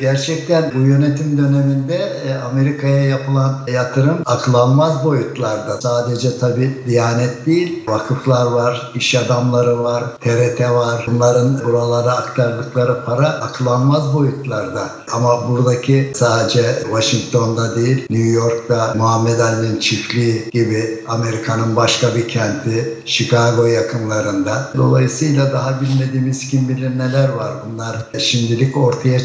Gerçekten bu yönetim döneminde e, Amerika'ya yapılan yatırım akıl almaz boyutlarda. Sadece tabii Diyanet değil, vakıflar var, iş adamları var, TRT var. Bunların buralara aktardıkları para akıl almaz boyutlarda. Ama buradaki sadece Washington'da değil, New York'ta Muhammed Ali'nin çiftliği gibi Amerika'nın başka bir kenti, Chicago yakınlarında. Dolayısıyla daha bilmediğimiz kim bilir neler var. Bunlar şimdilik ortaya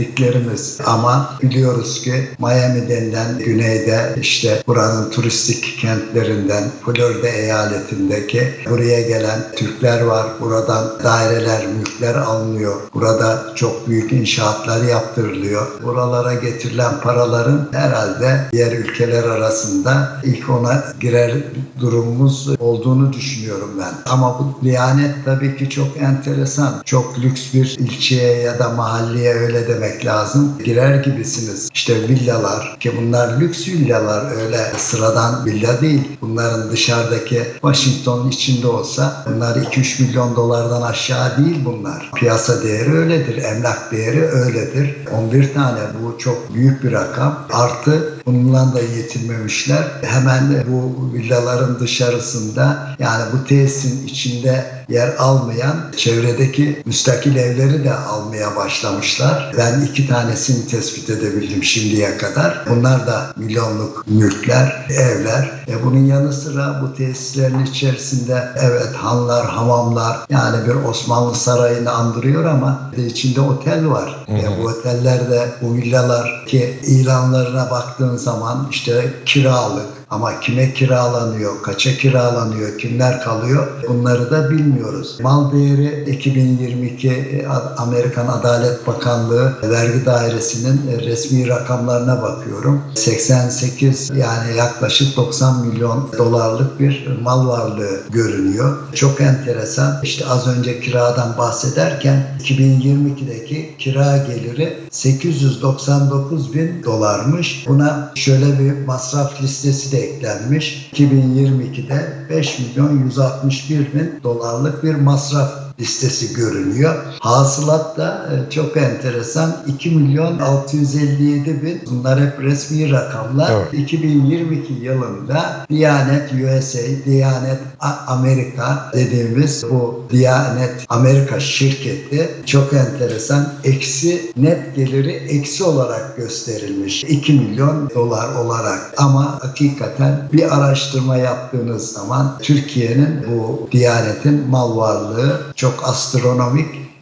çıkarabildiklerimiz. Ama biliyoruz ki Miami denilen güneyde işte buranın turistik kentlerinden Florida eyaletindeki buraya gelen Türkler var. Buradan daireler, mülkler alınıyor. Burada çok büyük inşaatlar yaptırılıyor. Buralara getirilen paraların herhalde diğer ülkeler arasında ilk ona girer durumumuz olduğunu düşünüyorum ben. Ama bu Diyanet tabii ki çok enteresan. Çok lüks bir ilçeye ya da mahalleye öyle demek lazım. Girer gibisiniz. İşte villalar ki bunlar lüks villalar öyle sıradan villa değil. Bunların dışarıdaki Washington'un içinde olsa bunlar 2-3 milyon dolardan aşağı değil bunlar. Piyasa değeri öyledir. Emlak değeri öyledir. 11 tane bu çok büyük bir rakam. Artı bununla da yetinmemişler. Hemen bu villaların dışarısında yani bu tesisin içinde yer almayan çevredeki müstakil evleri de almaya başlamışlar. Ben iki tanesini tespit edebildim şimdiye kadar. Bunlar da milyonluk mülkler, evler. E bunun yanı sıra bu tesislerin içerisinde evet hanlar, hamamlar yani bir Osmanlı sarayını andırıyor ama içinde otel var. E bu otellerde bu villalar ki ilanlarına baktığın zaman işte kiralık ama kime kiralanıyor, kaça kiralanıyor, kimler kalıyor bunları da bilmiyoruz. Mal değeri 2022 Amerikan Adalet Bakanlığı Vergi Dairesi'nin resmi rakamlarına bakıyorum. 88 yani yaklaşık 90 milyon dolarlık bir mal varlığı görünüyor. Çok enteresan. İşte az önce kiradan bahsederken 2022'deki kira geliri 899 bin dolarmış. Buna şöyle bir masraf listesi de eklenmiş. 2022'de 5 milyon 161 bin dolarlık bir masraf listesi görünüyor. Hasılat da e, çok enteresan 2 milyon 657 bin bunlar hep resmi rakamlar. Evet. 2022 yılında Diyanet USA, Diyanet Amerika dediğimiz bu Diyanet Amerika şirketi çok enteresan eksi net geliri eksi olarak gösterilmiş. 2 milyon dolar olarak ama hakikaten bir araştırma yaptığınız zaman Türkiye'nin bu Diyanet'in mal varlığı çok astronomik